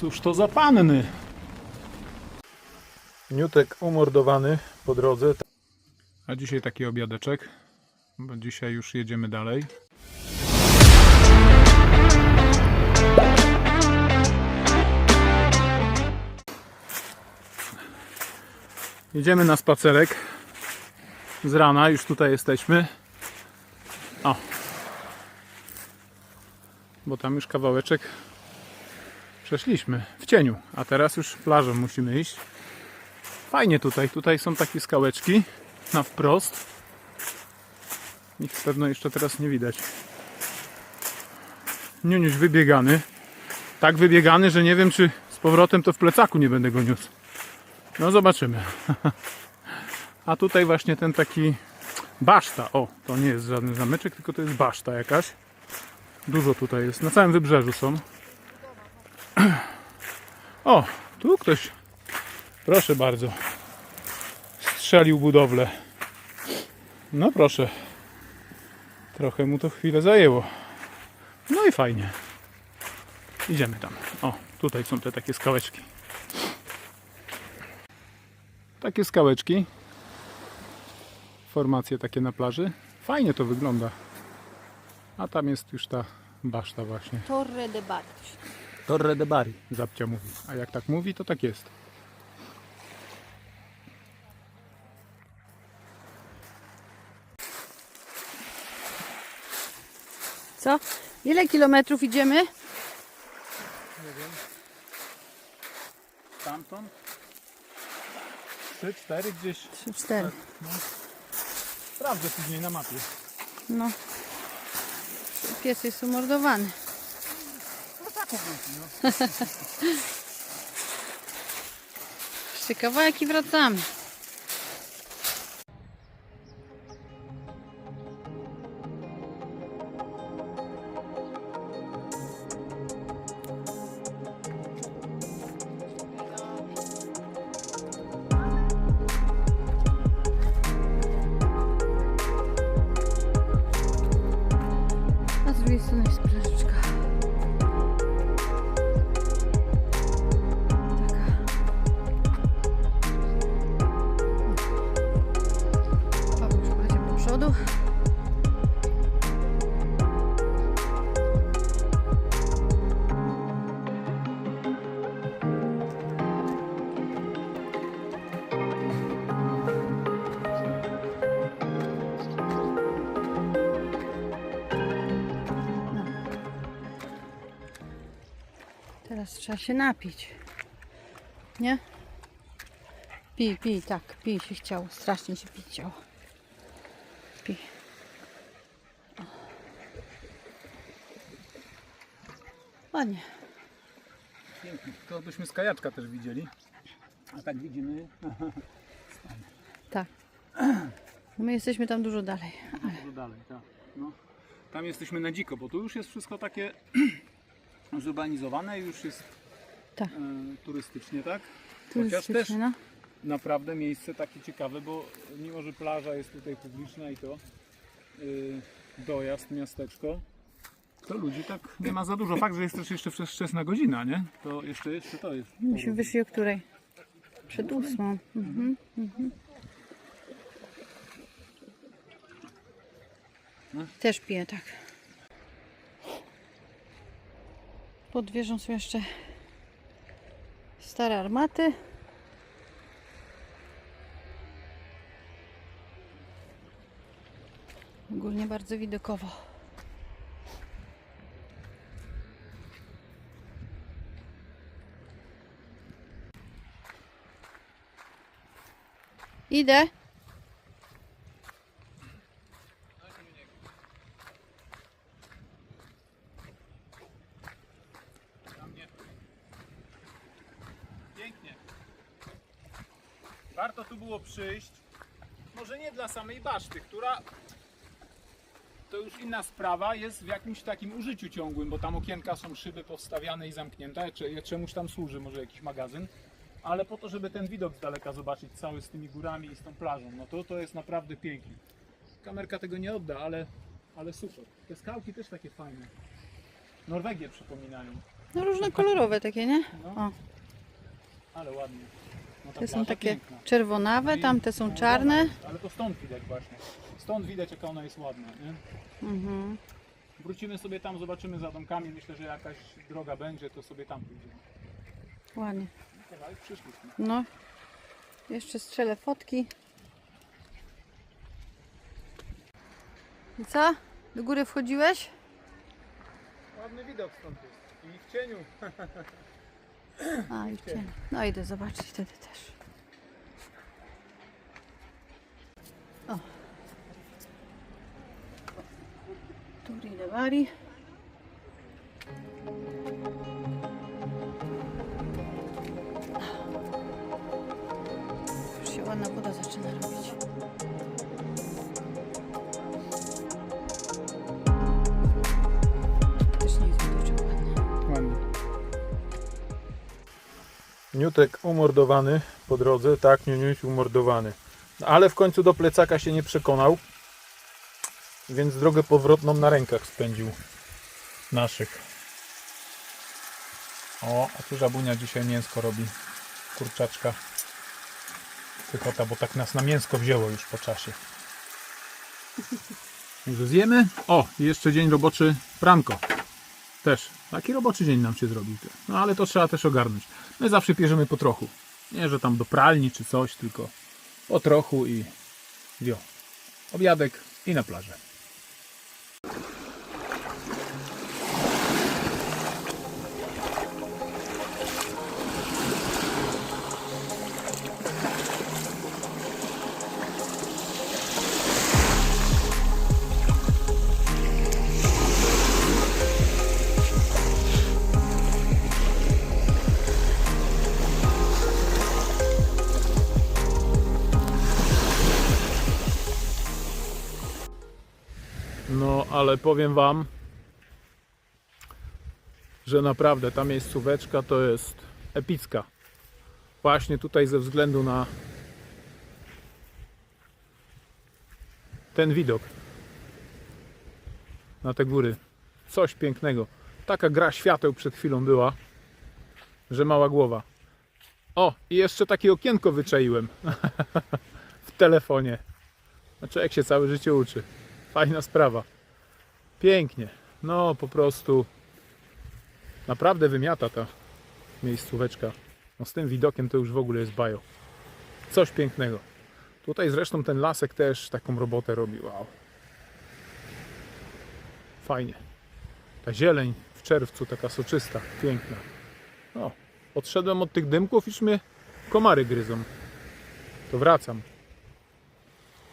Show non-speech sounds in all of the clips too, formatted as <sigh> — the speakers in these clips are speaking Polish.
Cóż to za panny? Niutek umordowany po drodze. A dzisiaj taki obiadeczek, bo dzisiaj już jedziemy dalej. Jedziemy na spacerek z rana, już tutaj jesteśmy. O. Bo tam już kawałeczek przeszliśmy w cieniu, a teraz już plażą musimy iść. Fajnie tutaj, tutaj są takie skałeczki na wprost. Ich pewno jeszcze teraz nie widać. Niuniuś wybiegany. Tak wybiegany, że nie wiem czy z powrotem to w plecaku nie będę go niósł. No zobaczymy. <laughs> A tutaj właśnie ten taki baszta. O, to nie jest żaden zameczek, tylko to jest baszta jakaś. Dużo tutaj jest. Na całym wybrzeżu są. O, tu ktoś. Proszę bardzo. Strzelił budowlę. No proszę. Trochę mu to chwilę zajęło. No i fajnie. Idziemy tam. O, tutaj są te takie skałeczki. Takie skałeczki. Formacje takie na plaży. Fajnie to wygląda. A tam jest już ta baszta właśnie. Torre de Bartos. Torre de Bari. Zabcia mówi. A jak tak mówi, to tak jest. Co? Ile kilometrów idziemy? Stamtąd? 3, 4 gdzieś. Trzy, cztery. Sprawdzę później na mapie. No. Pies jest umordowany. Jeszcze kawałek i wracamy. Trzeba się napić. Nie? Pij, pij, tak, pij się chciało. Strasznie się pić chciało. Pij. Ładnie. To byśmy z kajaczka też widzieli. A tak widzimy Tak. My jesteśmy tam dużo dalej. dużo dalej. Tak. No. Tam jesteśmy na dziko, bo tu już jest wszystko takie <clears throat> zurbanizowane, już jest Tak. e, turystycznie, tak? Chociaż też no. naprawdę miejsce takie ciekawe, bo mimo, że plaża jest tutaj publiczna i to y, dojazd, miasteczko, to ludzi tak nie ma za dużo. Fakt, że jest też jeszcze wczesna godzina, nie? To jeszcze, jeszcze to jest. Myśmy wyszli o której? Przed ósmą. Mhm. Mhm. Też piję, tak. Pod wieżą są jeszcze stare armaty. Ogólnie bardzo widokowo. Idę. Pięknie. Warto tu było przyjść. Może nie dla samej baszty, która to już inna sprawa, jest w jakimś takim użyciu ciągłym, bo tam okienka są szyby powstawiane i zamknięte, czy czemuś tam służy, może jakiś magazyn. Ale po to, żeby ten widok z daleka zobaczyć, cały z tymi górami i z tą plażą, no to to jest naprawdę pięknie. Kamerka tego nie odda, ale, ale super. Te skałki też takie fajne. Norwegię przypominają. No różne kolorowe takie, nie? No. O, Ale ładnie. No te są takie czerwonawe, tamte są no, czarne. Ale to stąd widać właśnie. Stąd widać jaka ona jest ładna, nie? Mhm. Wrócimy sobie tam, zobaczymy za domkami. Myślę, że jakaś droga będzie, to sobie tam pójdziemy. Ładnie. Kawałek przyszliśmy. No. Jeszcze strzelę fotki. I co? Do góry wchodziłeś? Ładny widok stąd jest. I w cieniu. <laughs> A, i. No idę zobaczyć wtedy też. O. Tu idę Niutek umordowany po drodze, tak, Niuniuś umordowany. Ale w końcu do plecaka się nie przekonał, więc drogę powrotną na rękach spędził naszych. O, a tu żabunia dzisiaj mięsko robi. Kurczaczka. Pychota, bo tak nas na mięsko wzięło już po czasie. Zjemy. O, jeszcze dzień roboczy pranko. Też. Taki roboczy dzień nam się zrobił. No ale to trzeba też ogarnąć. My zawsze bierzemy po trochu. Nie, że tam do pralni czy coś, tylko po trochu i wio. Obiadek i na plażę. Ale powiem Wam, że naprawdę ta miejscóweczka to jest epicka. Właśnie tutaj ze względu na ten widok na te góry. Coś pięknego. Taka gra świateł przed chwilą była, że mała głowa. O, i jeszcze takie okienko wyczaiłem <laughs> w telefonie. Znaczy, jak się całe życie uczy. Fajna sprawa. Pięknie. No po prostu naprawdę wymiata ta miejscóweczka. No z tym widokiem to już w ogóle jest bajo. Coś pięknego. Tutaj zresztą ten lasek też taką robotę robi. Wow. Fajnie. Ta zieleń w czerwcu taka soczysta, piękna. O, odszedłem od tych dymków, już mnie komary gryzą. To wracam.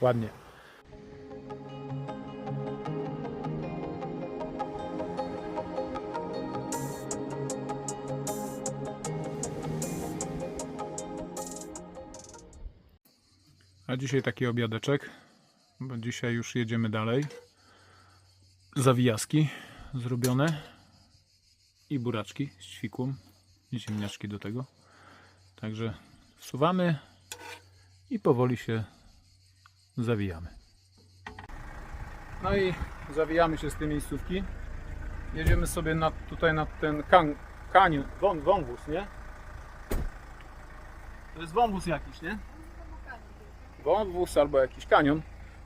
Ładnie. Dzisiaj taki obiadeczek, bo dzisiaj już jedziemy dalej. Zawijaski zrobione i buraczki z ćwikłą i ziemniaczki do tego. Także wsuwamy i powoli się zawijamy. No i zawijamy się z tej miejscówki. Jedziemy sobie nad, tutaj nad ten kan, kanion, wą, wąwóz, nie? To jest wąwóz jakiś, nie? Wąwóz albo jakiś kanion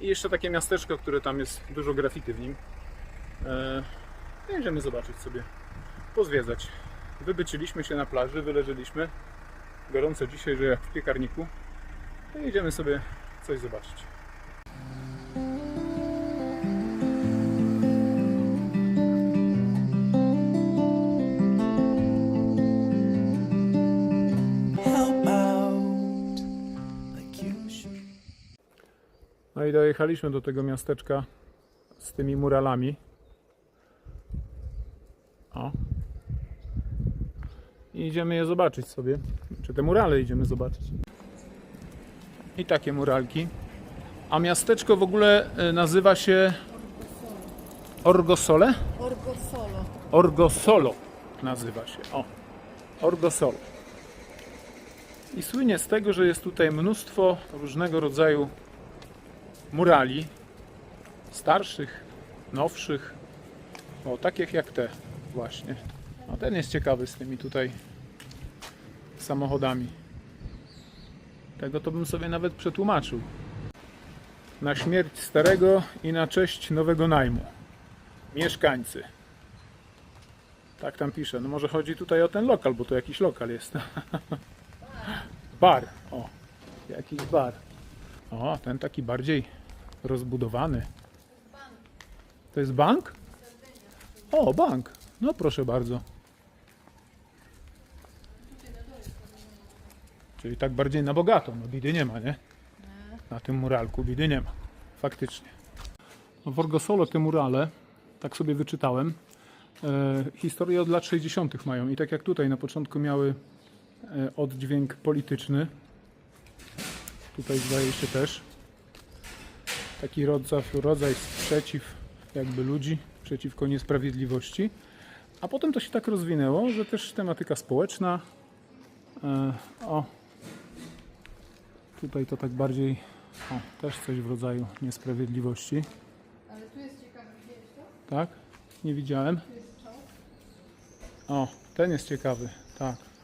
i jeszcze takie miasteczko, które tam jest dużo grafity w nim. Będziemy zobaczyć sobie, pozwiedzać. Wybyczyliśmy się na plaży, wyleżeliśmy. Gorąco dzisiaj, że jak w piekarniku. To jedziemy sobie coś zobaczyć. Dojechaliśmy do tego miasteczka z tymi muralami. O. I idziemy je zobaczyć sobie. Czy te murale idziemy zobaczyć. I takie muralki. A miasteczko w ogóle e, nazywa się Orgosole? Orgosolo. Orgosolo nazywa się. O, Orgosolo. I słynie z tego, że jest tutaj mnóstwo różnego rodzaju murali. Starszych, nowszych. O, takich jak te właśnie. A ten jest ciekawy z tymi tutaj samochodami. Tego to bym sobie nawet przetłumaczył. Na śmierć starego i na cześć nowego najmu. Mieszkańcy. Tak tam pisze. No może chodzi tutaj o ten lokal, bo to jakiś lokal jest. <laughs> bar. O, jakiś bar. O, ten taki bardziej rozbudowany. To jest bank? O, bank. No proszę bardzo. Czyli tak bardziej na bogato. No bidy nie ma, nie? Na tym muralku bidy nie ma. Faktycznie. No w Orgosolo te murale, tak sobie wyczytałem, e, historię od lat 60. mają. I tak jak tutaj na początku miały e, oddźwięk polityczny, tutaj zdaje się też, taki rodzaj, rodzaj sprzeciw jakby ludzi przeciwko niesprawiedliwości. A potem to się tak rozwinęło, że też tematyka społeczna. E, o, tutaj to tak bardziej, o, też coś w rodzaju niesprawiedliwości. Ale tu jest ciekawe, widziałeś to? Tak? Nie widziałem. O, ten jest ciekawy, tak.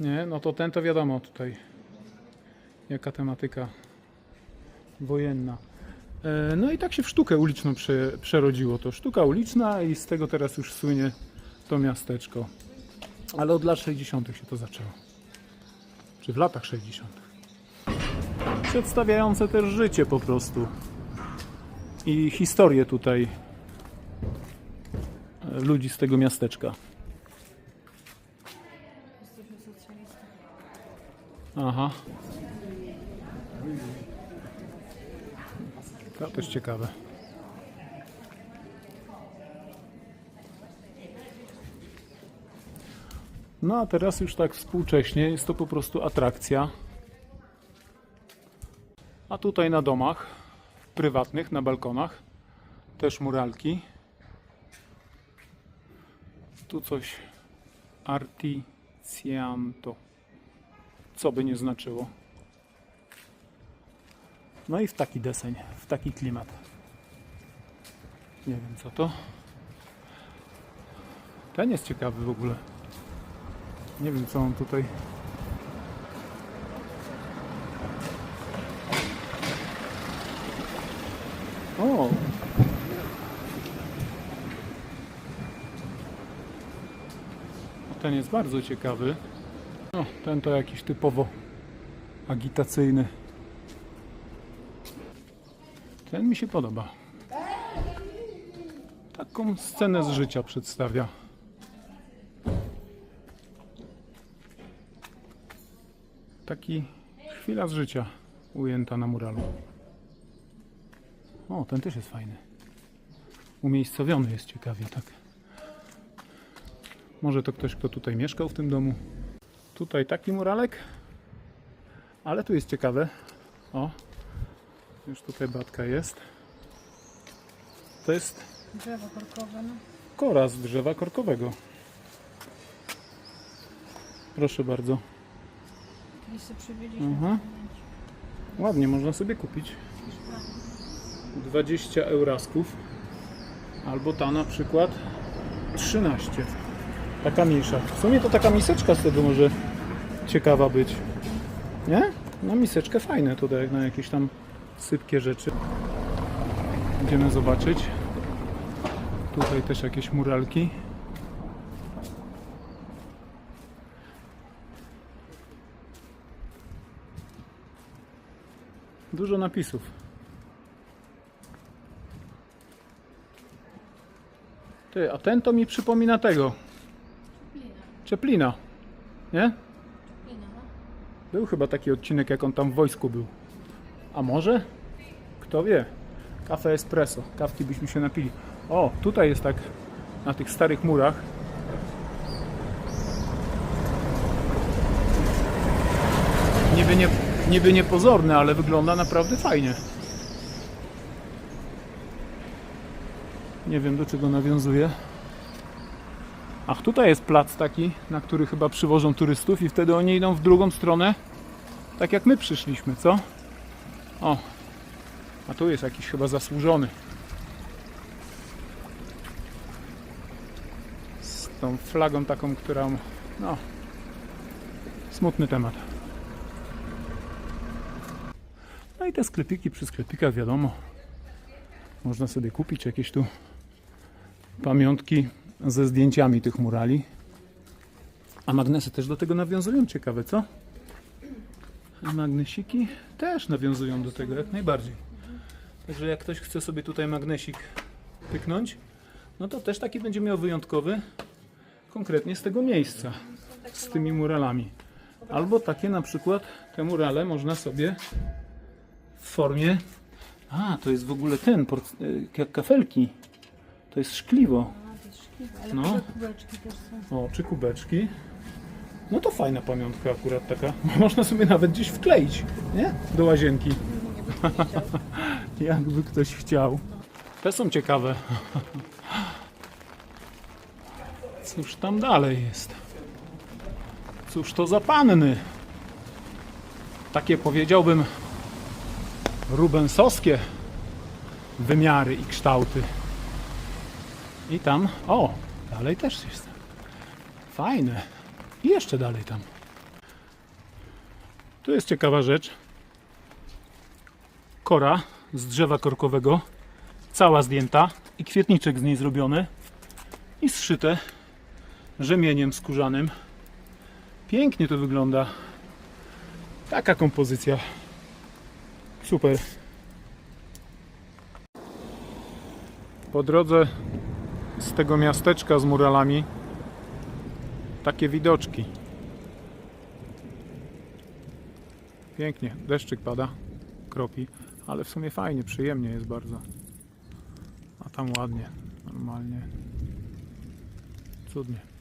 Nie, no to ten to wiadomo tutaj. Jaka tematyka wojenna. E, No i tak się w sztukę uliczną prze, przerodziło to. Sztuka uliczna i z tego teraz już słynie to miasteczko. Ale od lat 60. się to zaczęło. Czy w latach 60. Przedstawiające też życie po prostu i historię tutaj e, ludzi z tego miasteczka. Aha. To też ciekawe. No a teraz już tak współcześnie jest to po prostu atrakcja. A tutaj na domach prywatnych, na balkonach też muralki. Tu coś articianto. Co by nie znaczyło. No i w taki deseń, w taki klimat. Nie wiem co to. Ten jest ciekawy w ogóle. Nie wiem co on tutaj. O! Ten jest bardzo ciekawy. O, ten to jakiś typowo agitacyjny. Ten mi się podoba. Taką scenę z życia przedstawia. Taki chwila z życia ujęta na muralu. O, ten też jest fajny. Umiejscowiony jest ciekawie, tak. Może to ktoś, kto tutaj mieszkał w tym domu. Tutaj taki muralek. Ale tu jest ciekawe. O, już tutaj batka jest. To jest Drzewo korkowe, no. kora z drzewa korkowego. Proszę bardzo. Aha. Ładnie, można sobie kupić. 20 eurasków. Albo ta na przykład 13. Taka mniejsza. W sumie to taka miseczka z tego może ciekawa być. Nie? Na miseczkę fajne tutaj, jak na jakieś tam sypkie rzeczy. Idziemy zobaczyć. Tutaj też jakieś muralki. Dużo napisów. Ty, a ten to mi przypomina tego. Czeplina. Nie? Był chyba taki odcinek, jak on tam w wojsku był. A może? Kto wie? Kafe espresso. Kawki byśmy się napili. O, tutaj jest tak na tych starych murach. Niby, nie, niby niepozorne, ale wygląda naprawdę fajnie. Nie wiem do czego nawiązuje. Ach, tutaj jest plac taki, na który chyba przywożą turystów i wtedy oni idą w drugą stronę. Tak jak my przyszliśmy, co? O, a tu jest jakiś chyba zasłużony. tą flagą taką, która no smutny temat. No i te sklepiki przy sklepikach wiadomo. Można sobie kupić jakieś tu pamiątki ze zdjęciami tych murali. A magnesy też do tego nawiązują, ciekawe co? Magnesiki też nawiązują do tego jak najbardziej. Także jak ktoś chce sobie tutaj magnesik pyknąć, no to też taki będzie miał wyjątkowy, konkretnie z tego miejsca, z tymi muralami. Albo takie na przykład, te murale można sobie w formie, a to jest w ogóle ten, y, jak kafelki, to jest szkliwo, Ale No. no. kubeczki też są. o, czy kubeczki. No to fajna pamiątka akurat taka, <laughs> można sobie nawet gdzieś wkleić, nie? Do łazienki. <laughs> Jakby ktoś chciał. Te są ciekawe. <laughs> Cóż tam dalej jest? Cóż to za panny? Takie powiedziałbym rubensowskie wymiary i kształty. I tam, o, dalej też jest. Fajne. I jeszcze dalej tam. Tu jest ciekawa rzecz. Kora z drzewa korkowego, cała zdjęta i kwietniczek z niej zrobiony i zszyte rzemieniem skórzanym. Pięknie to wygląda. Taka kompozycja. Super. Po drodze z tego miasteczka z muralami takie widoczki. Pięknie, deszczyk pada, kropi, ale w sumie fajnie, przyjemnie jest bardzo. A tam ładnie, normalnie. Cudnie.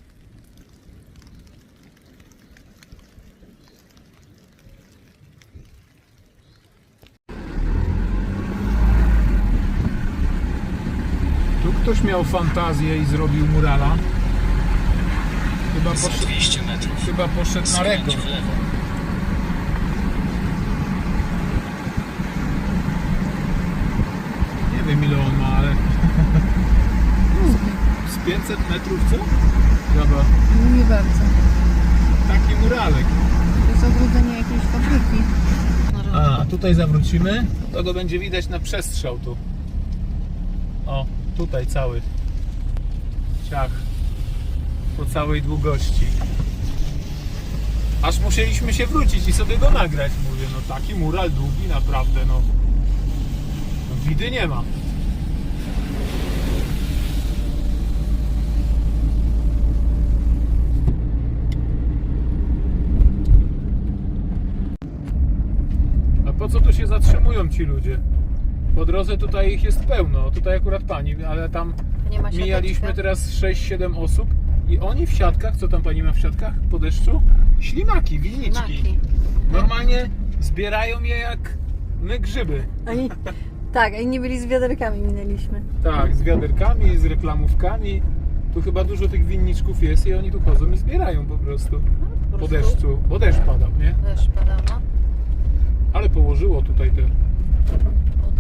Ktoś miał fantazję i zrobił murala. Chyba poszedł, 200 metrów. chyba poszedł na rekord. W lewo. Nie wiem ile on ma, ale... <laughs> Z 500 metrów co? Chyba Nie bardzo. taki muralek. To jest ogrodzenie jakiejś fabryki. A, tutaj zawrócimy, to go będzie widać na przestrzał tu. O, tutaj cały. Ciach. Po całej długości. Aż musieliśmy się wrócić i sobie go nagrać. Mówię, no taki mural długi naprawdę, no. no widy nie ma. A po co tu się zatrzymują ci ludzie? Po drodze tutaj ich jest pełno. Tutaj akurat pani, ale tam Nie ma mijaliśmy siateczka? teraz 6-7 osób i oni w siatkach, co tam pani ma w siatkach po deszczu? Ślimaki, winniczki. Maki. Normalnie zbierają je jak my grzyby. Oni, tak, oni nie byli z wiaderkami, minęliśmy. Tak, z wiaderkami, z reklamówkami. Tu chyba dużo tych winniczków jest i oni tu chodzą i zbierają po prostu. Po Po prostu deszczu, bo deszcz padał, nie? Deszcz padał, no. Ale położyło tutaj te,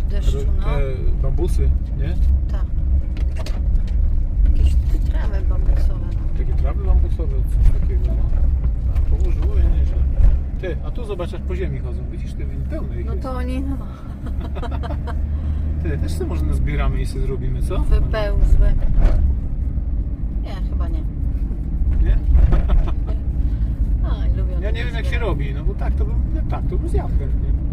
Deszczu, no. te bambusy, nie? Tak. Jakieś trawy bambusowe. No. Takie trawy bambusowe, coś takiego, no. A, położyło je nieźle. Ty, a tu zobacz jak po ziemi chodzą, widzisz, win pełne ich no to oni, no, Ty, też sobie może zbieramy i sobie zrobimy, co? wypełzły. Nie, chyba nie. Nie? <laughs> A, lubią Ja nie wiem jak się robi, no bo tak to bym, tak to bym zjadł chętnie.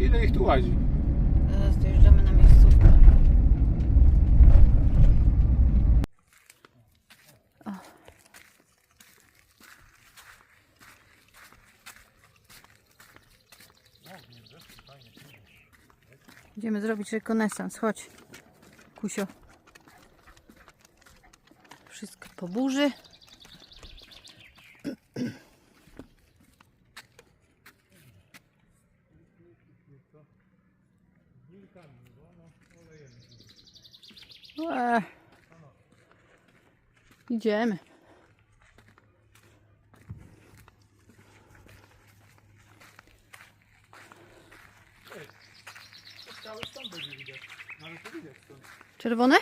Ile ich tu łazi? Teraz dojeżdżamy na miejscówkę. Idziemy zrobić rekonesans. Chodź, Kusio. Wszystko po burzy. Eee. Idziemy. Cały stąd będzie widać. No ale to widać stąd. Czerwone?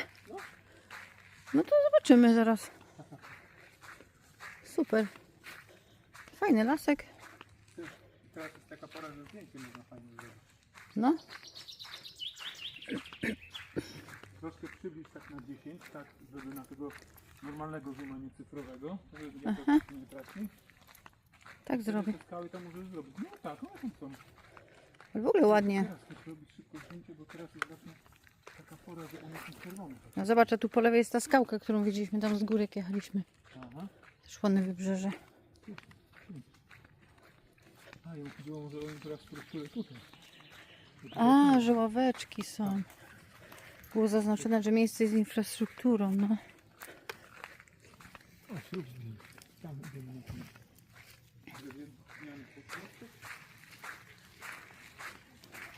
No to zobaczymy zaraz. Super. Fajny lasek. Teraz jest taka pora, że zdjęcie można fajnie zrobić. No. Troszkę przybliż tak na 10, tak, żeby na tego normalnego zooma nie cyfrowego, żeby nie to nie traci. Tak zrobię. Te skały tam możesz zrobić. No tak, one tam są. Ale w ogóle ładnie. Teraz chcę zrobić szybko zdjęcie, bo teraz jest właśnie taka pora, że one są czerwone. No zobacz, a tu po lewej jest ta skałka, którą widzieliśmy tam z góry, jak jechaliśmy. Aha. Ładne wybrzeże. A, i chodziło, że oni teraz tutaj. A, że ławeczki są. Było zaznaczone, że miejsce jest infrastrukturą, no.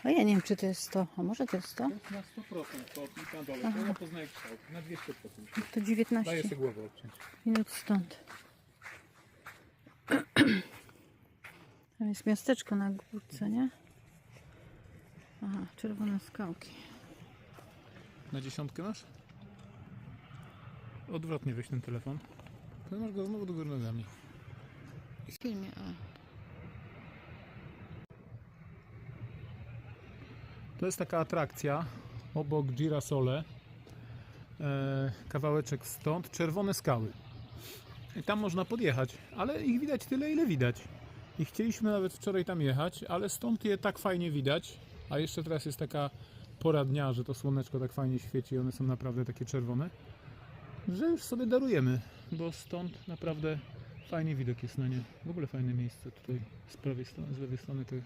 A ja nie wiem, czy to jest to. A może to jest to? To na 100% to i na dole. To ja poznaję kształt. Na 200%. To Daję 19 sobie głowę odciąć. minut stąd. Tam jest miasteczko na górce, nie? Aha, czerwone skałki. Na dziesiątkę masz? Odwrotnie weź ten telefon. To masz go znowu do góry nogami. W filmie, a. To jest taka atrakcja obok Girasole. E, kawałeczek stąd, czerwone skały. I tam można podjechać, ale ich widać tyle, ile widać. I chcieliśmy nawet wczoraj tam jechać, ale stąd je tak fajnie widać. A jeszcze teraz jest taka pora dnia, że to słoneczko tak fajnie świeci i one są naprawdę takie czerwone, że już sobie darujemy, bo stąd naprawdę fajnie widok jest na nie. W ogóle fajne miejsce tutaj z prawej strony, z lewej strony te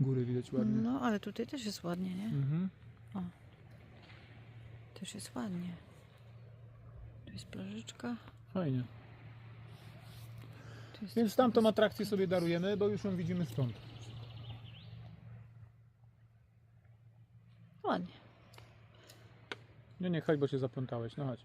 góry widać ładnie. No, ale tutaj też jest ładnie, nie? Mhm. Też jest ładnie. Tu jest plażyczka. Fajnie. Tu jest Więc tamtą atrakcję sobie darujemy, bo już ją widzimy stąd. ładnie. Nie, nie, chodź, bo się zaplątałeś. No chodź.